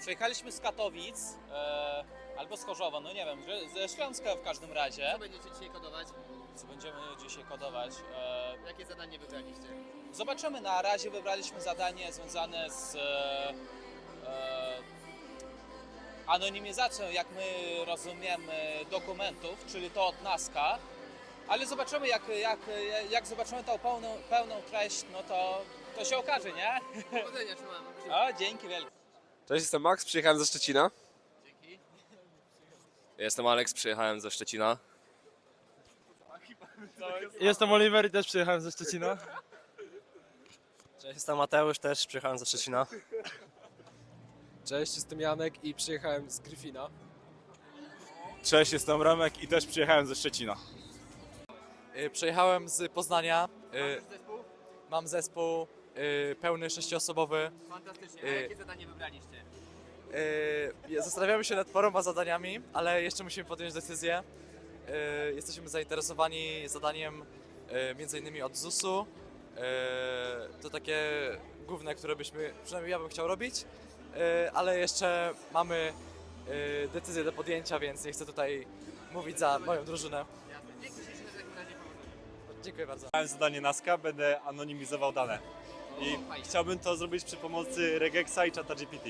Przyjechaliśmy z Katowic e, albo z Chorzowa, no nie wiem, ze Śląska w każdym razie. Co będziecie dzisiaj kodować? Co będziemy dzisiaj kodować? E, Jakie zadanie wybraliście? zobaczymy, na razie wybraliśmy zadanie związane z e, e, anonimizacją, jak my rozumiemy, dokumentów, czyli to od NASKA. Ale zobaczymy, jak, jak, jak zobaczymy tą pełną, pełną treść, no to, to się okaże, nie? Powodzenia trzymam. O, dzięki wielkie. Cześć, jestem Max, przyjechałem ze Szczecina. Dzięki. Jestem Alex, przyjechałem ze Szczecina. Jestem Oliver i też przyjechałem ze Szczecina. Cześć, jestem Mateusz, też przyjechałem ze Szczecina. Cześć, jestem Janek i przyjechałem z Gryfina. Cześć, jestem Remek i też przyjechałem ze Szczecina. Y, Przyjechałem z Poznania. Y, Zespół? Mam zespół y, pełny sześcioosobowy. Fantastycznie. A Y- jakie zadanie wybraliście? Y, Zastanawiamy się nad paroma zadaniami, ale jeszcze musimy podjąć decyzję. Y, Jesteśmy zainteresowani zadaniem y, między innymi od ZUS-u. Y, To takie główne, które byśmy, przynajmniej ja bym chciał robić, Y, ale jeszcze mamy y, decyzję do podjęcia, więc nie chcę tutaj mówić za moją drużynę. Jasne. Dzięki śliczne w takim razie powodzenia. Dziękuję bardzo. Mam zadanie NASCA, będę anonimizował dane. I chciałbym to zrobić przy pomocy Regexa i ChatGPT.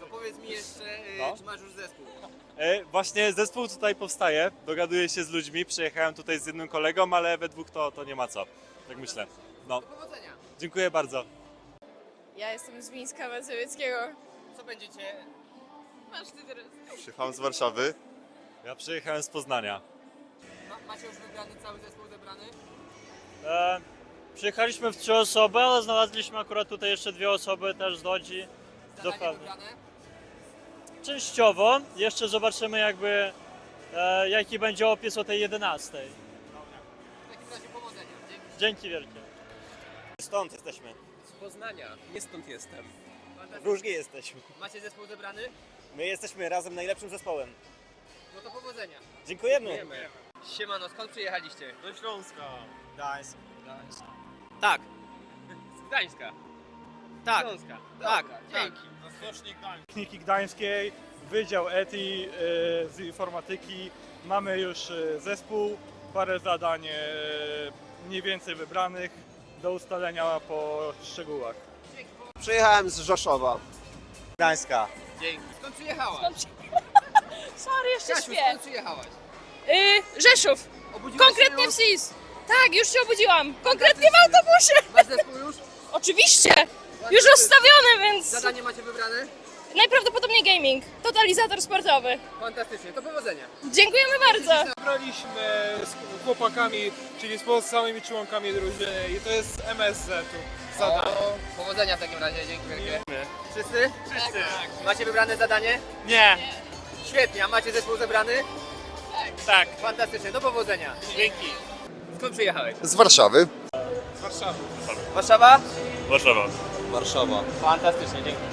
To powiedz mi jeszcze, y, No. czy masz już zespół? E, właśnie zespół tutaj powstaje, dogaduję się z ludźmi, przyjechałem tutaj z jednym kolegą, ale we dwóch to, to nie ma co. Tak myślę. No, Do powodzenia. dziękuję bardzo. Ja jestem z Mińska Mazowieckiego. Co będziecie... Masz ty teraz. Przyjechałem z Warszawy. Ja przyjechałem z Poznania. Ma, macie już wybrany cały zespół zebrany? E, przyjechaliśmy w trzy osoby, ale znaleźliśmy akurat tutaj jeszcze dwie osoby też z Łodzi. Zadanie Dokładnie. wybrane? Częściowo. Jeszcze zobaczymy jakby e, jaki będzie opis o tej 11. W takim razie powodzenia. Dzięki. Dzięki wielkie. Stąd jesteśmy. Z Poznania, nie stąd jestem. Różnie jesteśmy. Macie zespół zebrany? My jesteśmy razem najlepszym zespołem. No to powodzenia. Dziękujemy. Siemano, skąd przyjechaliście? Do Śląska. Gdańsk. Gdańsk. Tak. Z Gdańska. Tak. Śląska. Tak. Dzięki. Techniki Gdańskiej, Wydział ETI e, z informatyki. Mamy już e, zespół, parę zadań e, mniej więcej wybranych do ustalenia po szczegółach. Przyjechałem z Rzeszowa. Gdańska. Dzięki. Skąd przyjechałaś? Sorry, jeszcze Kasiu, śpię. skąd przyjechałaś? Rzeszów. Obudziłaś Konkretnie się w już? SIS. Tak, już się obudziłam. Konkretnie w autobusie. Masz zespół już? Oczywiście. Już rozstawiony, więc Zadanie macie wybrane? najprawdopodobniej gaming. Totalizator sportowy. Fantastycznie, to powodzenia. Dziękujemy bardzo. Zabraliśmy z chłopakami, czyli z pozostałymi członkami drużyny i to jest MSZ-u. O, powodzenia w takim razie, dzięki wielkie. Wszyscy? Wszyscy. Macie wybrane zadanie? Nie, Świetnie, a macie zespół zebrany? Tak. Fantastycznie, do powodzenia. Dzięki. Skąd przyjechałeś? Z Warszawy. Warszawa? Warszawa. Warszawa. Fantastycznie, dzięki.